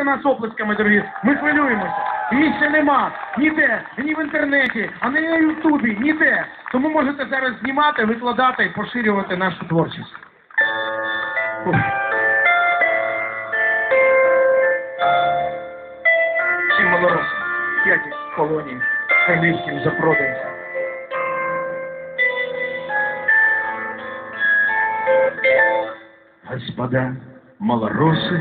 Підтримуйте нас оплесками, дорогі. Ми хвилюємося. Місця нема ніде, ні в інтернеті, а не на Ютубі, ніде. Тому можете зараз знімати, викладати і поширювати нашу творчість. Всім малоросам, п'яті колонії, хай низьким запродається. Господа малороси,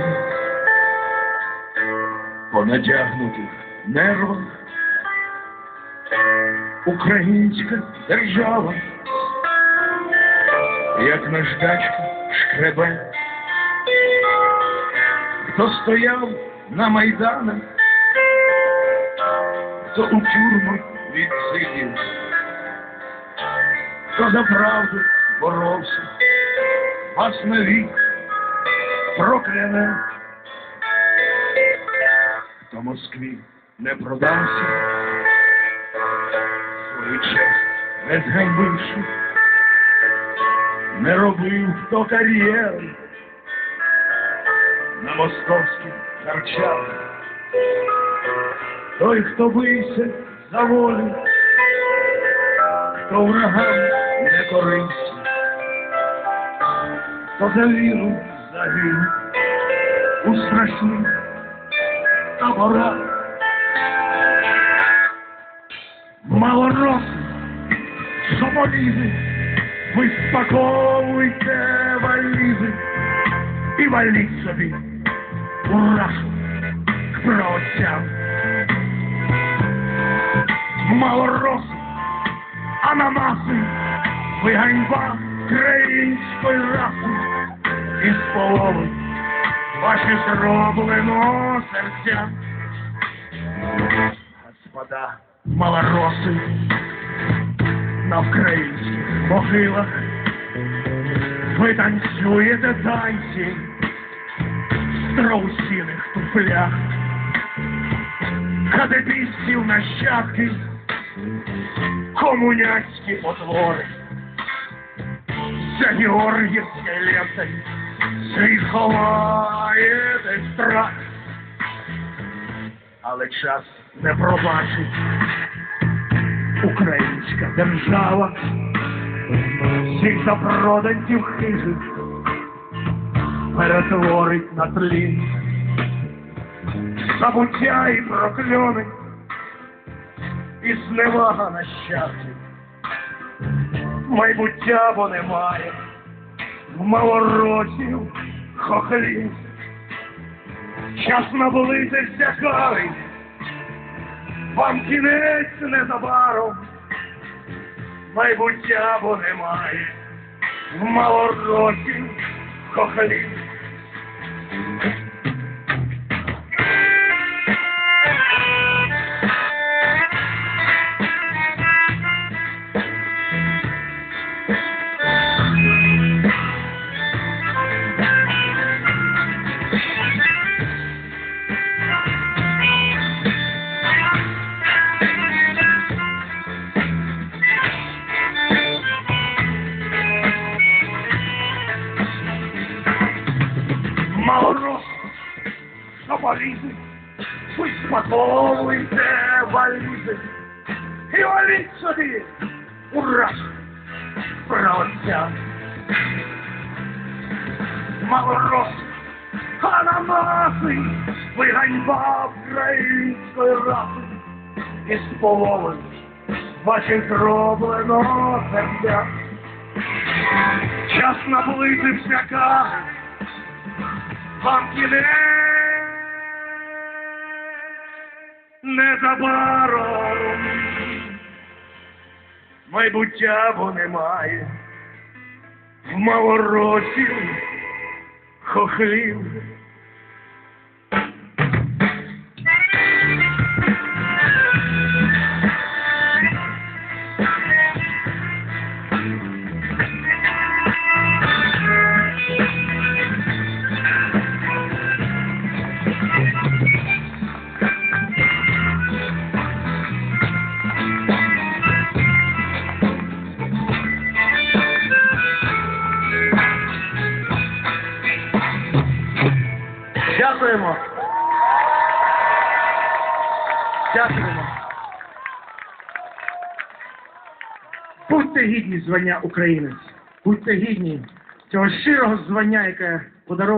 по надягнутих нервах, українська держава, як наждачка шкребе, хто стояв на майданах, хто у тюрмах відсидів, хто за правду боровся, вас навік прокляне, хто Москві. Не продався, свою честь не не робив хто кар'єри на московських харчах. Той, хто бився за волю, хто врагам не корився, хто за віру загинув. У страшних таборах. Малороси, шомолізи, ви спаковуйте валізи і валіть собі у рашу к праотцям. Малороси, ананаси, ви ганьба української раси із полови ваші зроблено серця. Господа. Малороси на українських могилах. Ви танцюєте танці. В страусіних туфлях, кадебістів нащадки, комуняцькі потвори, за Георгіївською лентою світ ховає десь страх, але час не пробачить. Українська держава. Всіх запроданців хижих перетворить на тлін забуття і прокльони і зневага нащадків майбуття бо немає в малоросів хохлів. Час наблизився карий, вам кінець незабаром, майбуття бо немає в малоросів хохлів. Шабалізи, ви спаковуйте валізи і валіть собі ура правця. Малорос, ананаси, ви ганьба української раси із полови ваших зроблено серця. Час наблизився каже, вам кінець незабаром. Майбуття бо немає в малоросів хохлів. Дякуємо. Дякуємо. Будьте гідні звання українець. Будьте гідні цього щирого звання, яке подаровано.